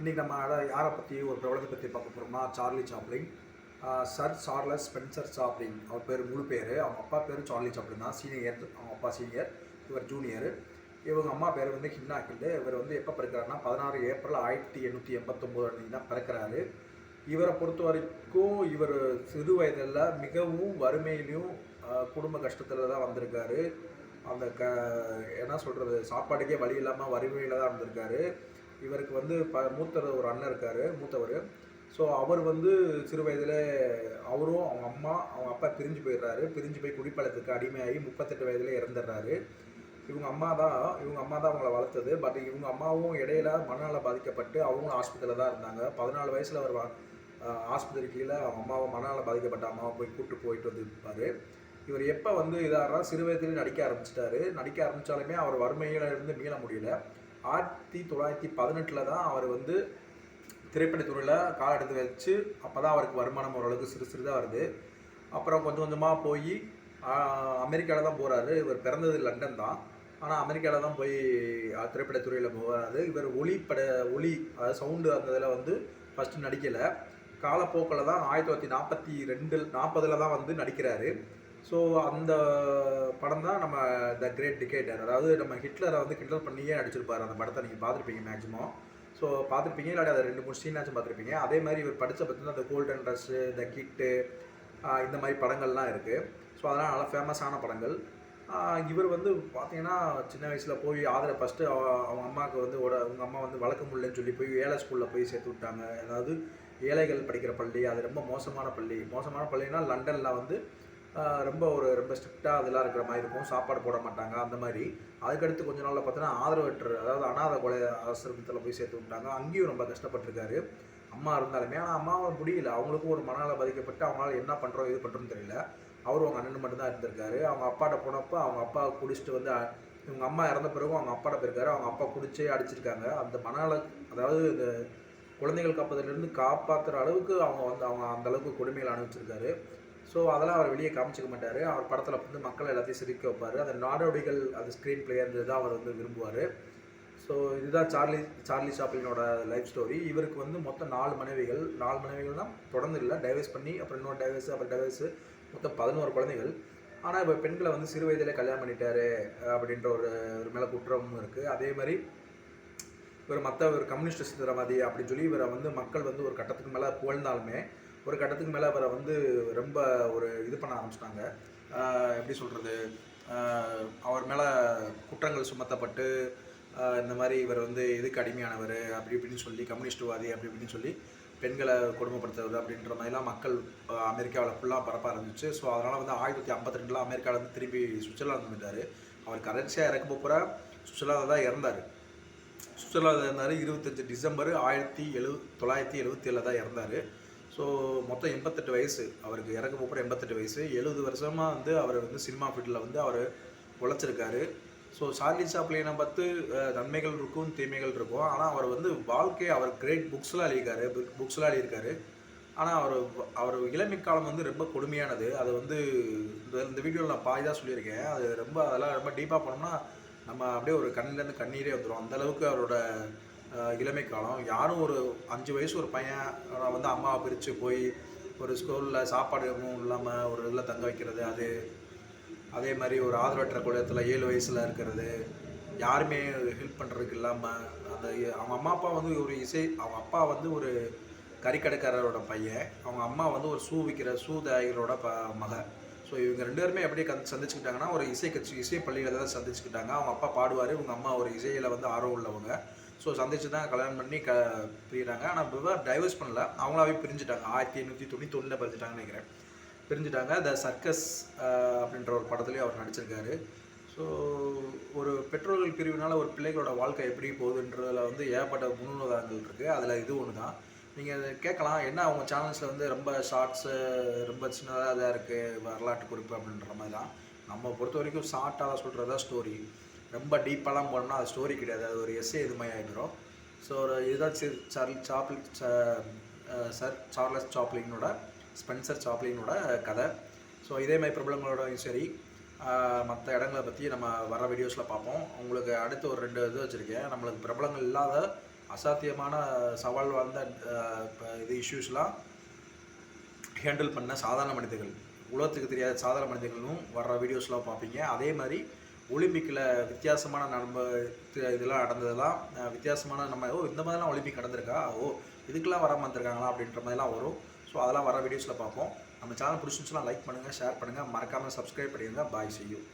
இன்றைக்கி நம்ம யாரை பற்றி ஒரு பிரபலத்தை பற்றி பார்க்க போகிறோம்னா Charlie Chaplin. Sir Charles Spencer Chaplin. அவர் பேர் முழு பேர். அவங்க அப்பா பேர் சார்லி சாப்ளின் தான். சீனியர் அவங்க அப்பா சீனியர் இவர் ஜூனியர் இவங்க அம்மா பேர் வந்து ஹின்னா கில்லு இவர் வந்து எப்போ பிறக்கிறாருன்னா பதினாறு ஏப்ரல் ஆயிரத்தி எண்ணூற்றி எண்பத்தொம்போது அன்றைக்கி தான் பிறக்கிறாரு. இவரை பொறுத்த வரைக்கும் இவர் சிறு வயதில் மிகவும் வறுமையிலையும் குடும்ப கஷ்டத்தில் தான் வந்திருக்காரு. அந்த க என்ன சொல்கிறது சாப்பாட்டுக்கே வழி இல்லாமல் வறுமையில் தான் வந்திருக்காரு இவருக்கு வந்து ப மூத்தர் ஒரு அண்ணன் இருக்கார் மூத்தவர். ஸோ அவர் வந்து சிறு வயதில் அவரும் அவங்க அம்மா அவங்க அப்பா பிரிஞ்சு போயிடுறாரு. பிரிஞ்சு போய் குடிப்பழத்துக்கு அடிமையாகி முப்பத்தெட்டு வயதில் இறந்துடுறாரு. இவங்க அம்மா தான் இவங்க அம்மா தான் அவங்கள வளர்த்தது. பட் இவங்க அம்மாவும் இடையில மனநல பாதிக்கப்பட்டு அவங்களும் ஹாஸ்பிட்டலில் தான் இருந்தாங்க. பதினாலு வயசில் அவர் ஆஸ்பத்திரி கீழே அவங்க அம்மாவை மனநல பாதிக்கப்பட்ட அம்மாவை போய் கூப்பிட்டு போயிட்டு வந்துருப்பார். இவர் எப்போ வந்து இதாகிறா சிறு வயதில் நடிக்க ஆரம்பிச்சிட்டாரு. நடிக்க ஆரம்பித்தாலுமே அவர் வறுமையில இருந்து மீள முடியல. ஆயிரத்தி தொள்ளாயிரத்தி பதினெட்டில் தான் அவர் வந்து திரைப்படத்துறையில் கால் எடுத்து வச்சு அப்போ தான் அவருக்கு வருமானம் ஓரளவுக்கு சிறு சிறுதாக வருது. அப்புறம் கொஞ்சம் கொஞ்சமாக போய் அமெரிக்காவில் தான் போகிறாரு இவர் பிறந்தது லண்டன் தான். ஆனால் அமெரிக்காவில் தான் போய் திரைப்படத்துறையில் போகிறாரு இவர் ஒளி பட ஒளி அதாவது சவுண்டு அந்த இதில் வந்து ஃபஸ்ட்டு நடிக்கலை. காலப்போக்கில் தான் ஆயிரத்தி தொள்ளாயிரத்தி நாற்பத்தி ரெண்டில் நாற்பதில் தான் வந்து நடிக்கிறாரு. ஸோ அந்த படம் தான் நம்ம த கிரேட் டிகேட்டர் அதாவது நம்ம ஹிட்லரை வந்து கிண்டல் பண்ணியே நடிச்சிருப்பார். அந்த படத்தை நீங்கள் பார்த்துருப்பீங்க மேக்ஸிமம் ஸோ பார்த்துருப்பீங்க. இல்லாட்டி அதை ரெண்டு மூணு சீனாச்சும் பார்த்துருப்பீங்க. அதே மாதிரி இவர் படித்த பார்த்தீங்கன்னா அந்த கோல்டன் ட்ரெஸ்ஸு த கிட்டு இந்த மாதிரி படங்கள்லாம் இருக்குது ஸோ அதெல்லாம் நல்லா ஃபேமஸான படங்கள். இவர் வந்து பார்த்தீங்கன்னா சின்ன வயசில் போய் ஆதரவு ஃபஸ்ட்டு அவங்க அம்மாவுக்கு வந்து ஓட அவங்க அம்மா வந்து வளர்க்க முடியலன்னு சொல்லி போய் ஏழை ஸ்கூலில் போய் சேர்த்து விட்டாங்க. அதாவது ஏழைகள் படிக்கிற பள்ளி அது ரொம்ப மோசமான பள்ளி. மோசமான பள்ளினா லண்டனில் வந்து ரொம்ப ஒரு ரொம்ப ஸ்ட்ரிக்டாக அதெல்லாம் இருக்கிற மாதிரி இருக்கும். சாப்பாடு போட மாட்டாங்க. அந்த மாதிரி. அதுக்கடுத்து கொஞ்ச நாளில் பார்த்தீங்கன்னா ஆதரவற்ற அதாவது அனாதை கொலை ஆசிரமத்தில் போய் சேர்த்து விட்டாங்க. அங்கேயும் ரொம்ப கஷ்டப்பட்டிருக்காரு. அம்மா இருந்தாலுமே ஆனால் அம்மாவை முடியல. அவங்களுக்கும் ஒரு மனநல பாதிக்கப்பட்டு அவங்களால என்ன பண்ணுறோம் இது பண்ணுறோன்னு தெரியல. அவரும் அவங்க அண்ணன் மட்டும்தான் இருந்திருக்காரு. அவங்க அப்பாட்ட போனப்போ அவங்க அப்பா குடிச்சிட்டு வந்து இவங்க அம்மா இறந்த பிறகு அவங்க அப்பாட்ட போயிருக்காரு. அவங்க அப்பா குடிச்சே அடிச்சிருக்காங்க. அந்த மனநல அதாவது இந்த குழந்தைகள் காப்பதிலிருந்து காப்பாற்றுற அளவுக்கு அவங்க வந்து அவங்க அந்த அளவுக்கு கொடுமையில் அனுபவிச்சிருக்காரு. ஸோ அதெல்லாம் அவர் வெளியே காமிச்சிக்க மாட்டார். அவர் படத்தில் வந்து மக்கள் எல்லாத்தையும் சிரிக்க வைப்பார். அந்த நாடோடிகள் அது ஸ்க்ரீன் பிளேயர் தான் அவர் வந்து விரும்புவார். ஸோ இதுதான் சார்லி சார்லி சாப்ளினோட லைஃப் ஸ்டோரி இவருக்கு வந்து மொத்தம் நாலு மனைவிகள். நாலு மனைவிகள்லாம் தொடர்ந்து இல்லை டைவர்ஸ் பண்ணி அப்புறம் இன்னொரு டைவர்ஸ் அப்புறம் டைவர்ஸ் மொத்தம் பதினோரு குழந்தைகள். ஆனால் இப்போ பெண்களை வந்து சிறு வயதிலே கல்யாணம் பண்ணிட்டாரு அப்படின்ற ஒரு ஒரு மேலே குற்றமும் இருக்குது அதே மாதிரி இவர் மற்ற ஒரு கம்யூனிஸ்ட் சித்திரவாதி அப்படின்னு சொல்லி இவரை வந்து மக்கள் வந்து ஒரு கட்டத்துக்கு மேலே புகழ்ந்தாலுமே ஒரு கட்டத்துக்கு மேலே அவரை வந்து ரொம்ப ஒரு இது பண்ண ஆரம்பிச்சிட்டாங்க. எப்படி சொல்கிறது அவர் மேலே குற்றங்கள் சுமத்தப்பட்டு இந்த மாதிரி இவர் வந்து எதுக்கு அடிமையானவர்? அப்படி இப்படின்னு சொல்லி கம்யூனிஸ்ட்வாதி அப்படி இப்படின்னு சொல்லி பெண்களை கொடுமைப்படுத்துறது அப்படின்ற மாதிரிலாம் மக்கள் அமெரிக்காவில் ஃபுல்லாக பரப்ப ஆரம்பிச்சு ஸோ அதனால் வந்து ஆயிரத்தி தொள்ளாயிரத்தி ஐம்பத்தி ரெண்டில் அமெரிக்காவில் வந்து திரும்பி சுவிட்சர்லாந்து வந்துட்டார். அவர் கடைசியாக இறக்க போகிற சுவிட்சர்லாந்து தான் இறந்தார். சுவிட்சர்லாந்து இருந்தார் இருபத்தஞ்சி டிசம்பர் ஆயிரத்தி எழு தொள்ளாயிரத்தி எழுபத்தி ஏழில் தான் இறந்தார். ஸோ மொத்தம் எண்பத்தெட்டு வயசு. அவருக்கு இறக்க போகிற எண்பத்தெட்டு வயசு. எழுபது வருஷமாக வந்து அவர் வந்து சினிமா ஃபீல்டில் வந்து அவர் உழைச்சிருக்காரு. ஸோ சார்லி சாப்ளினை பார்த்து நன்மைகள் இருக்கும் தீமைகள் இருக்கும். ஆனால் அவர் வந்து வாழ்க்கை அவர் கிரேட் புக்ஸ்லாம் எழுதியிருக்காரு. புக்ஸ்லாம் எழுதியிருக்காரு. ஆனால் அவர் அவர் இளமை காலம் வந்து ரொம்ப கொடுமையானது. அது வந்து இந்த இந்த வீடியோவில் நான் பாதி தான் சொல்லியிருக்கேன். அது ரொம்ப அதெல்லாம் ரொம்ப டீப்பாக போனோம்னா நம்ம அப்படியே ஒரு கண்ணிலேருந்து கண்ணீரே வந்துடும் அந்த அளவுக்கு அவரோட இளமை காலம். யாரும் ஒரு அஞ்சு வயசு ஒரு பையன் வந்து அம்மாவை பிரித்து போய் ஒரு ஸ்கூலில் சாப்பாடு எதுவும் இல்லாமல் ஒரு இதில் தங்க வைக்கிறது அது அதே மாதிரி ஒரு ஆதரவற்ற குலத்தில் ஏழு வயசில் இருக்கிறது யாருமே ஹெல்ப் பண்ணுறதுக்கு இல்லாமல் அந்த அவங்க அம்மா அப்பா வந்து ஒரு இசை அவங்க அப்பா வந்து ஒரு கறிக்கடைக்காரரோட பையன் அவங்க அம்மா வந்து ஒரு ஷூ விற்கிற ஷூ தயாரிகளோட ப மக. ஸோ இவங்க ரெண்டு பேருமே எப்படி கந் சந்திச்சுக்கிட்டாங்கன்னா ஒரு இசை கட்சி இசை பள்ளியில் தான் சந்திச்சுக்கிட்டாங்க. அவங்க அப்பா பாடுவார் இவங்க அம்மா ஒரு இசையில் வந்து ஆர்வம் உள்ளவங்க. ஸோ சந்திச்சு தான் கல்யாணம் பண்ணி க பிரியிறாங்க. ஆனால் விவா டைவர்ஸ் பண்ணல. அவங்களாவே பிரிஞ்சுட்டாங்க. ஆயிரத்தி எண்ணூற்றி தொண்ணூத்தொன்னில் பிரிஞ்சுட்டாங்கன்னு நினைக்கிறேன். பிரிஞ்சுட்டாங்க. த சர்க்கஸ் அப்படின்ற ஒரு படத்துலேயும் அவர் நடிச்சிருக்காரு. ஸோ ஒரு பெற்றோர்கள் பிரிவினால ஒரு பிள்ளைகளோட வாழ்க்கை எப்படி போகுதுன்றதுல வந்து ஏகப்பட்ட முன்னுதாரணங்கள் இருக்குது அதில் இது ஒன்று தான் நீங்கள் கேட்கலாம். என்ன அவங்க சேனல்ஸில் வந்து ரொம்ப ஷார்ட்ஸு ரொம்ப சின்னதாக இதாக இருக்குது வரலாற்று குறிப்பு அப்படின்ற மாதிரி தான் நம்ம பொறுத்த வரைக்கும் ஷார்ட்டாக சொல்கிறது தான் ஸ்டோரி ரொம்ப டீப்பாலாம் போனோம்னா அது ஸ்டோரி கிடையாது. அது ஒரு எஸ்ஏ இது மாதிரி ஆகிடும் ஸோ ஒரு இதுதான் sir Charlie Chaplin sir Charles சாப்ளினோட Spencer சாப்ளினோட கதை. ஸோ இதே மாதிரி பிரபலங்களோடையும் சரி மற்ற இடங்களை பற்றி நம்ம வர வீடியோஸில் பார்ப்போம். உங்களுக்கு அடுத்து ஒரு ரெண்டு இது வச்சுருக்கேன். நம்மளுக்கு பிரபலங்கள் இல்லாத அசாத்தியமான சவால் வாழ்ந்த இது இஷ்யூஸ்லாம் ஹேண்டில் பண்ண சாதாரண மனிதர்கள். உலகத்துக்கு தெரியாத சாதாரண மனிதர்களும் வர்ற வீடியோஸ்லாம் பார்ப்பீங்க. அதே மாதிரி ஒலிம்பிக்கில் வித்தியாசமான நம்ம இதெல்லாம் நடந்ததெல்லாம் வித்தியாசமான நம்ம ஓ இந்த மாதிரிலாம் ஒலிம்பிக் நடந்திருக்கா? ஓ இதுக்கெல்லாம் வராமல் வந்திருக்காங்களா? அப்படின்ற மாதிரிலாம் வரும். ஸோ அதெல்லாம் வர வீடியோஸில் பார்ப்போம். நம்ம சேனல் பிடிச்சிருந்துச்சுன்னா லைக் பண்ணுங்கள் ஷேர் பண்ணுங்கள் மறக்காமல் சப்ஸ்கிரைப் பண்ணிடுங்க. பாய் செய்யும்